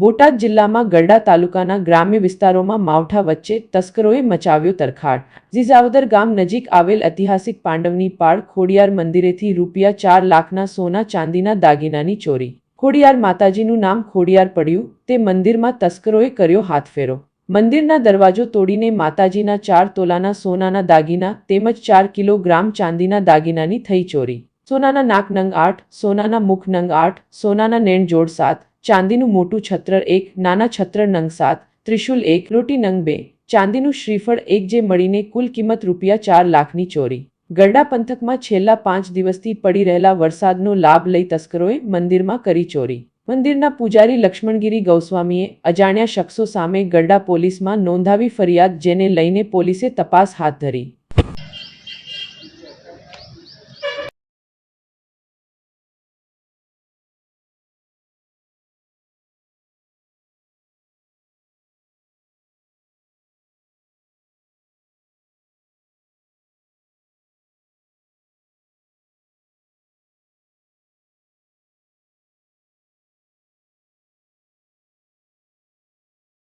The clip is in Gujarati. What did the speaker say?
બોટાદ જિલ્લામાં ગરડા તાલુકાના ગ્રામ્ય વિસ્તારોમાં માવઠા વચ્ચે તસ્કરોએ મચાવ્યો તરખાટ ઝીઝાવદર ગામ નજીક આવેલ ઐતિહાસિક પાંડવની પાળ ખોડિયાર મંદિરેથી રૂપિયા ચાર લાખના સોના ચાંદીના દાગીનાની ચોરી. ખોડિયાર માતાજીનું નામ ખોડિયાર પડ્યું, તે મંદિરમાં તસ્કરોએ કર્યો હાથફેરો. મંદિરના દરવાજો તોડીને માતાજીના ચાર તોલાના સોનાના દાગીના તેમજ ચાર કિલોગ્રામ ચાંદીના દાગીનાની થઈ ચોરી. સોનાના નાક નંગ આઠ, સોનાના મુખ નંગ આઠ, સોનાના નેણ જોડ સાત, ચાંદીનું મોટું છત્ર એક, નાના છત્ર નંગ સાત, ત્રિશુલ એક રોટી નંગ બે, ચાંદીનું શ્રીફળ એક જે મળીને કુલ કિંમત રૂપિયા ચાર લાખની ચોરી. ગરડા પંથકમાં છેલ્લા પાંચ દિવસથી પડી રહેલા વરસાદનો લાભ લઈ તસ્કરોએ મંદિરમાં કરી ચોરી. મંદિરના પૂજારી લક્ષ્મણગીરી ગૌસ્વામીએ અજાણ્યા શખ્સો સામે ગરડા પોલીસમાં નોંધાવી ફરિયાદ જેને લઈને પોલીસે તપાસ હાથ ધરી.